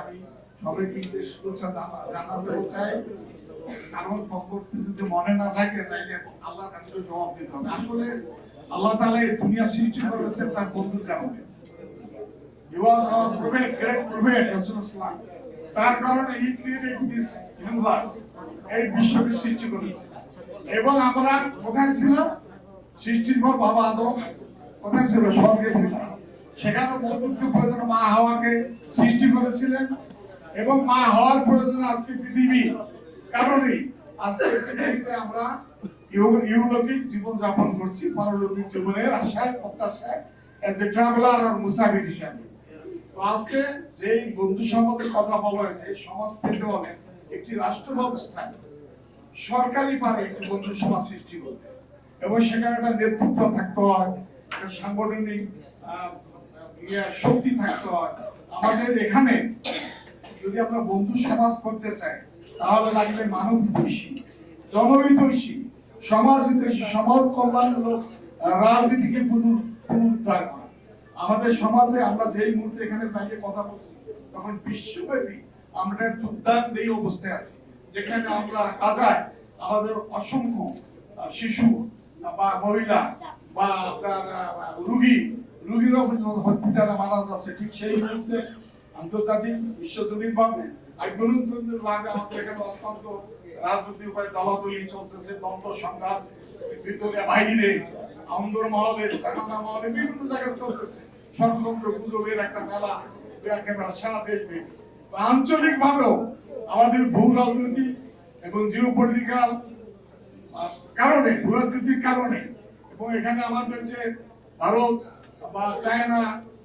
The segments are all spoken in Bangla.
আমি সবাইকে শুভেচ্ছা জানাতে চাই। কারণ পরবর্তী যদি মনে না থাকে, তাইলে আল্লাহর কাছে জবাব দিতে হবে। আসলে আল্লাহ তাআলা এই দুনিয়া সৃষ্টি করেছেন তার বন্ধুর কারণে. তার কারণে এই বিশ্বকে সৃষ্টি করেছে। এবং আমরা কোথায় ছিলাম? সৃষ্টির পর বাবা আদম কোথায় ছিল? স্বর্গে ছিল সেখানে বন্ধুত্ব প্রয়োজন মা হাওয়াকে সৃষ্টি করেছিলেন এবং মা হওয়ার প্রয়োজন আজকে পৃথিবী কারণেই আজকে পৃথিবীতে আমরা ইউলৌকিক জীবন যাপন করছি, পারলৌকিক জীবনের আশায়, প্রত্যাশায় এজ এ ট্রাভেলার আর মুসাফির হিসাবে। তো আজকে যে বন্ধু কথা বলা হয়েছে সমাজ পেতে একটি রাষ্ট্র ব্যবস্থায় সরকারি পারে একটি বন্ধু সমাজ সৃষ্টি করতে এবং সেখানে একটা নেতৃত্ব থাকতে হয় সাংগঠনিক শক্তি থাকতে হয় আমাদের এখানে যদি আমরা বন্ধু সমাজ করতে চাই, তাহলে লাগবে মানব হিতৈষী, জনহিতৈষী সমাজ হিতৈষী সমাজ কল্যাণমূলক রাজনীতিকে পুনরুদ্ধার করা। আমাদের সমাজে আমরা যেই মুহূর্তে এখানে দাঁড়িয়ে কথা বলছি, তখন বিশ্বব্যাপী আমরা দুর্দান্ত এই অবস্থায় আছি। যেখানে আমরা কাজায় আমাদের অসংখ্য শিশু বা মহিলা বা আপনার রুগী রুগীরাও হসপিটালে মারা যাচ্ছে। ঠিক সেই মুহূর্তে আন্তর্জাতিক বিশ্বজনীন ভাবে আইনগণতন্ত্রের আমাদের এখানে অত্যন্ত রাজনৈতিক উপায় দলাদলি দ্বন্দ্ব, সংঘাত ভিতরে বাইরে মহলে মহলে বিভিন্ন জায়গায় চলতেছে। গুজবের একটা একেবারে সারা আঞ্চলিক ভাবেও আমাদের ভূ রাজনীতি এবং জিও পলিটিক্যাল কারণে, ভূ রাজনীতির কারণে এবং এখানে আমাদের যে ভারত বা চায়না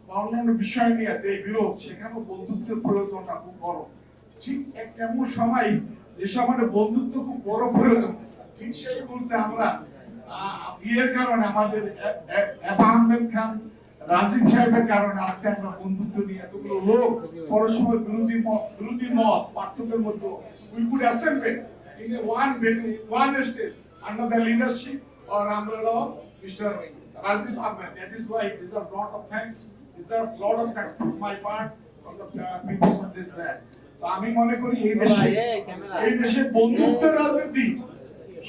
বা অন্যান্য বিষয় নিয়ে যে বিরোধ, সেখানেও বন্ধুত্বের প্রয়োজনটা খুব বড়। ঠিক এক এমন সময় যে সময় বন্ধুত্ব খুব বড় প্রয়োজন, ঠিক সেই মুহূর্তে আমরা বিয়ের কারণে আমাদের আহমেদ খান, রাজীব সাহেবের কারণে আজকে আমরা বন্ধুত্ব নিয়ে এতগুলো লোক, পরস্পর বিরোধী মত বিরোধী মত, পার্থক্যের মধ্যে we could in one venue one stage under the leadership or umbrella of mister Rajib Ahmed that is why deserve lot of thanks deserve lot of thanks for my part for the peoples of this land তো আমি মনে করি এই দেশে এই দেশে বন্ধুত্বের রাজনীতি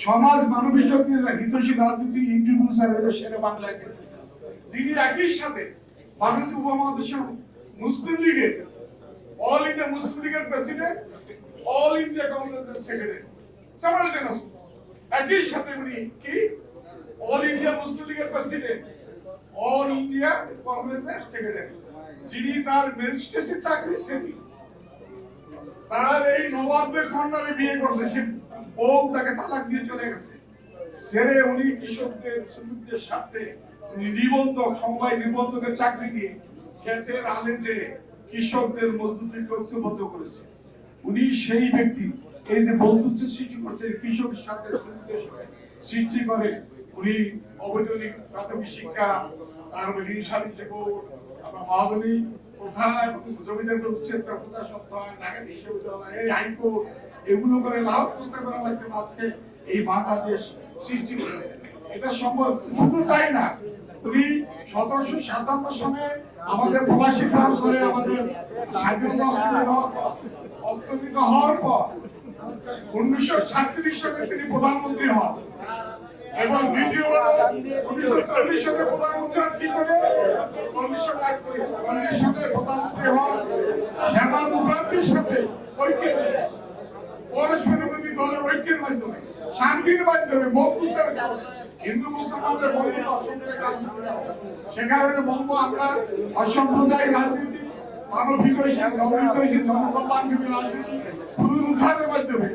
সমাজ মানবিক শক্তির হিতৈষী রাজনীতি ইন্ট্রিবিউট সার্ভে সেরে বাংলায়। তিনি একই সাথে ভারতীয় উপমহাদেশের মুসলিম লীগের অল ইন্ডিয়া মুসলিম লীগের প্রেসিডেন্ট অল ইন্ডিয়া কংগ্রেসের সেক্রেটারি সাইমালটেনিয়াসলি একই সাথে উনি কি? অল ইন্ডিয়া মুসলিম লীগের প্রেসিডেন্ট অল ইন্ডিয়া কংগ্রেসের সেক্রেটারি যিনি তার ম্যাজিস্ট্রেসির চাকরি সেটি। তার এই কন্যারে বিয়ে করছে, সে বউ তাকে তালাক দিয়ে চলে গেছে। ছেড়ে উনি কৃষকদের, শ্রমিকদের উনি সমবায় নিবন্ধকের চাকরি নিয়ে আলে যে কৃষকদের ঐক্যবদ্ধ করেছে। উনি সেই ব্যক্তি, এই যে বন্ধুত্ব সৃষ্টি করছে, কৃষকের সাথে শ্রমিকদের সৃষ্টি করে উনি অবৈতনিক প্রাথমিক শিক্ষা প্রথা এবং জমিদার ঢাকা বিশ্ববিদ্যালয় এগুলো করে লাভ প্রস্তাব আজকে এই বাংলাদেশ সৃষ্টি করেছে এটা সম্ভব, শুধু তাই না, উনি সতেরোশো সাতান্ন সনে আমাদের প্রবাসী কাল করে আমাদের স্বাধীনতা হওয়ার পর উনিশশো সাতত্রিশ সালে তিনি প্রধানমন্ত্রী হন। এবং দ্বিতীয়বার প্রধানমন্ত্রী প্রধানমন্ত্রী শ্যামা মুখার্জির সাথে ঐক্যের পরস্পরের দলের ঐক্যের মাধ্যমে, শান্তির মাধ্যমে হিন্দু মুসলমানদের বন্ধুত্ব সে কারণে বলব আমরা অসাম্প্রদায়িক রাজনীতি, মানবিক জনহিত ঐশী, জনকল্যাণমুখী রাজনীতি, পুনরুদ্ধারের মাধ্যমে